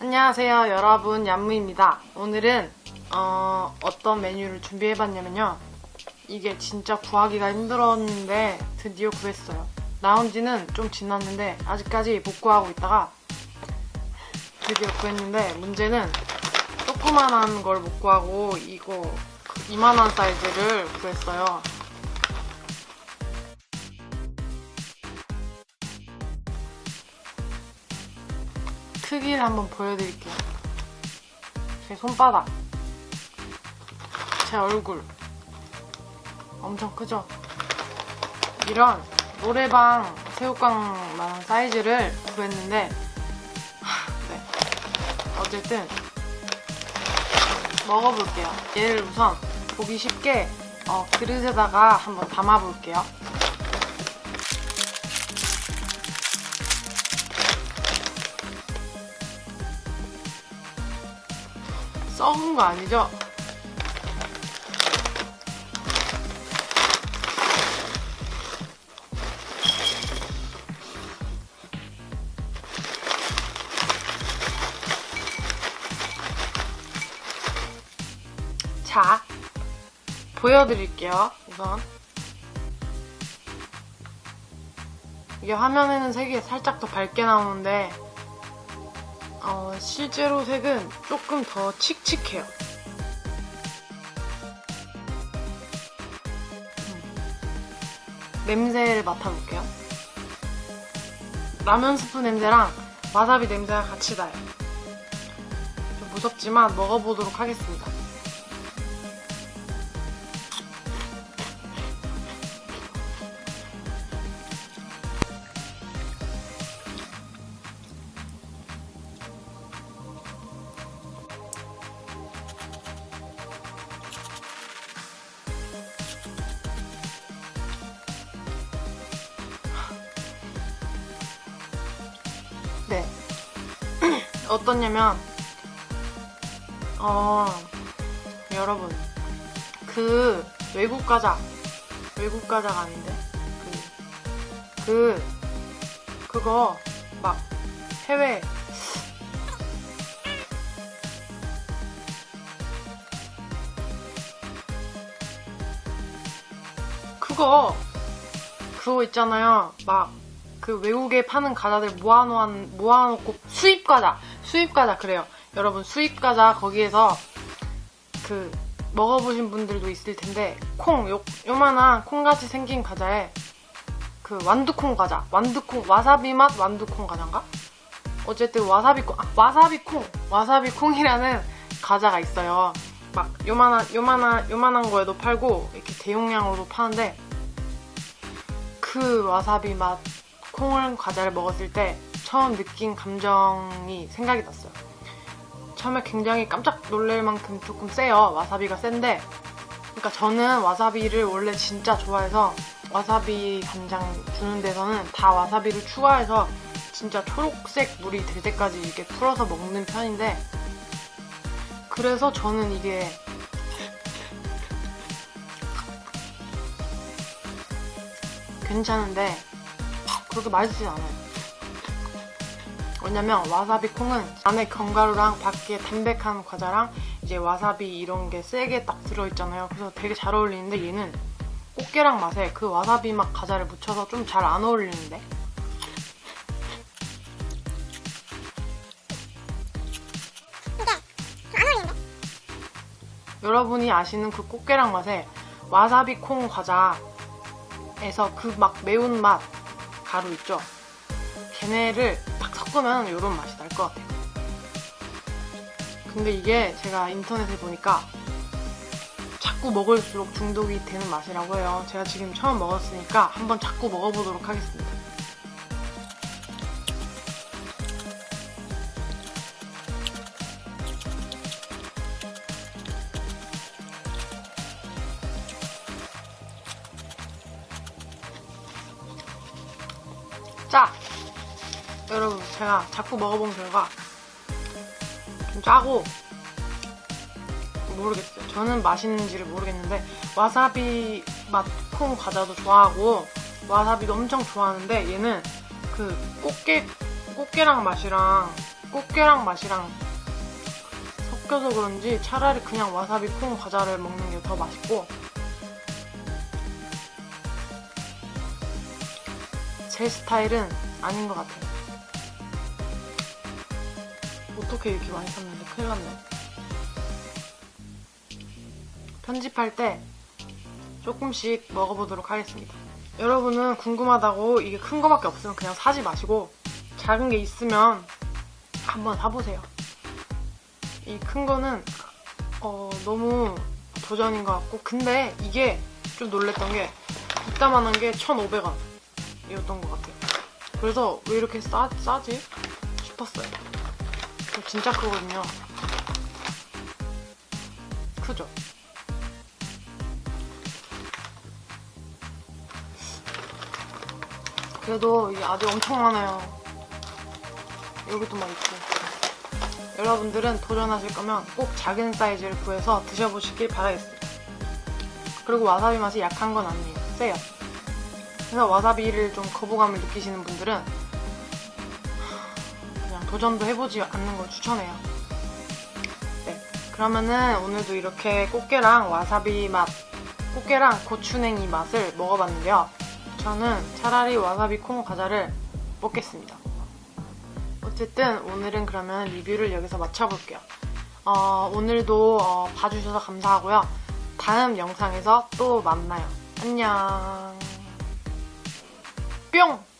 안녕하세요 여러분. 얀무입니다. 오늘은 어, 어떤 메뉴를 준비해봤냐면요. 이게 진짜 구하기가 힘들었는데 드디어 구했어요. 나온 지는 좀 지났는데 아직까지 못 구하고 있다가 드디어 구했는데 문제는 조그만한 걸 못 구하고 이거 그 이만한 사이즈를 구했어요 크기를 한번 보여드릴게요. 제 손바닥, 제 얼굴, 엄청 크죠? 이런 노래방 새우깡만한 사이즈를 구했는데, 하, 네. 어쨌든 먹어볼게요. 얘를 우선 보기 쉽게 어, 그릇에다가 한번 담아볼게요. 썩은 거 아니죠? 자, 보여드릴게요, 우선. 이게 화면에는 색이 살짝 더 밝게 나오는데, 어, 실제로 색은 조금 더 칙칙해요. 음. 냄새를 맡아볼게요. 라면 스프 냄새랑 와사비 냄새가 같이 나요. 좀 무섭지만 먹어보도록 하겠습니다. 네. 어떻냐면, 어, 여러분, 그, 외국 과자, 외국 과자가 아닌데, 그, 그, 그거, 막, 해외, 그거, 그거 있잖아요. 막, 그 외국에 파는 과자들 모아놓은, 모아놓고 수입 과자, 수입 과자 그래요. 여러분 수입 과자 거기에서 그 먹어보신 분들도 있을 텐데 콩, 요, 요만한 콩같이 생긴 과자에 그 완두콩 과자, 완두콩, 와사비 맛 완두콩 과자인가? 어쨌든 와사비 콩, 아, 와사비 콩, 와사비 콩이라는 과자가 있어요. 막 요만한, 요만한, 요만한 거에도 팔고 이렇게 대용량으로도 파는데 그 와사비 맛 콩을 과자를 먹었을 때 처음 느낀 감정이 생각이 났어요. 처음에 굉장히 깜짝 놀랄 만큼 조금 세요. 와사비가 센데. 그러니까 저는 와사비를 원래 진짜 좋아해서 와사비 간장 주는 데서는 다 와사비를 추가해서 진짜 초록색 물이 될 때까지 이렇게 풀어서 먹는 편인데 그래서 저는 이게 괜찮은데 그렇게 맛있지 않아요. 왜냐면 와사비 콩은 안에 견과류랑 밖에 담백한 과자랑 이제 와사비 이런 게 세게 딱 들어있잖아요. 그래서 되게 잘 어울리는데 얘는 꽃게랑 맛에 그 와사비 맛 과자를 묻혀서 좀 잘 안 어울리는데? 여러분이 아시는 그 꽃게랑 맛에 와사비 콩 과자에서 그 막 매운맛 가루 있죠? 걔네를 딱 섞으면 이런 맛이 날 것 같아요. 근데 이게 제가 인터넷에 보니까 자꾸 먹을수록 중독이 되는 맛이라고 해요. 제가 지금 처음 먹었으니까 한번 자꾸 먹어보도록 하겠습니다. 짜! 여러분, 제가 자꾸 먹어본 결과 좀 짜고 모르겠어요. 저는 맛있는지를 모르겠는데 와사비 맛콩 과자도 좋아하고 와사비도 엄청 좋아하는데 얘는 그 꽃게 꽃게랑 맛이랑 꽃게랑 맛이랑 섞여서 그런지 차라리 그냥 와사비 콩 과자를 먹는 게 더 맛있고 제 스타일은 아닌 것 같아요. 어떻게 이렇게 많이 샀는데 큰일 났네. 편집할 때 조금씩 먹어보도록 하겠습니다. 여러분은 궁금하다고 이게 큰 거밖에 없으면 그냥 사지 마시고 작은 게 있으면 한번 사보세요. 이 큰 거는 어, 너무 도전인 것 같고 근데 이게 좀 놀랬던 게 이따만한 게 1,500원 이었던 것 같아요. 그래서 왜 이렇게 싸, 싸지? 싶었어요. 진짜 크거든요. 크죠? 그래도 이게 아직 엄청 많아요. 여기도 막 있고. 여러분들은 도전하실 거면 꼭 작은 사이즈를 구해서 드셔보시길 바라겠습니다. 그리고 와사비 맛이 약한 건 아니에요. 세요. 그래서 와사비를 좀 거부감을 느끼시는 분들은 그냥 도전도 해보지 않는 걸 추천해요. 네. 그러면은 오늘도 이렇게 꽃게랑 와사비 맛, 꽃게랑 고추냉이 맛을 먹어봤는데요. 저는 차라리 와사비 콩 과자를 먹겠습니다. 어쨌든 오늘은 그러면 리뷰를 여기서 마쳐볼게요. 어, 오늘도 어, 봐주셔서 감사하고요. 다음 영상에서 또 만나요. 안녕. Espion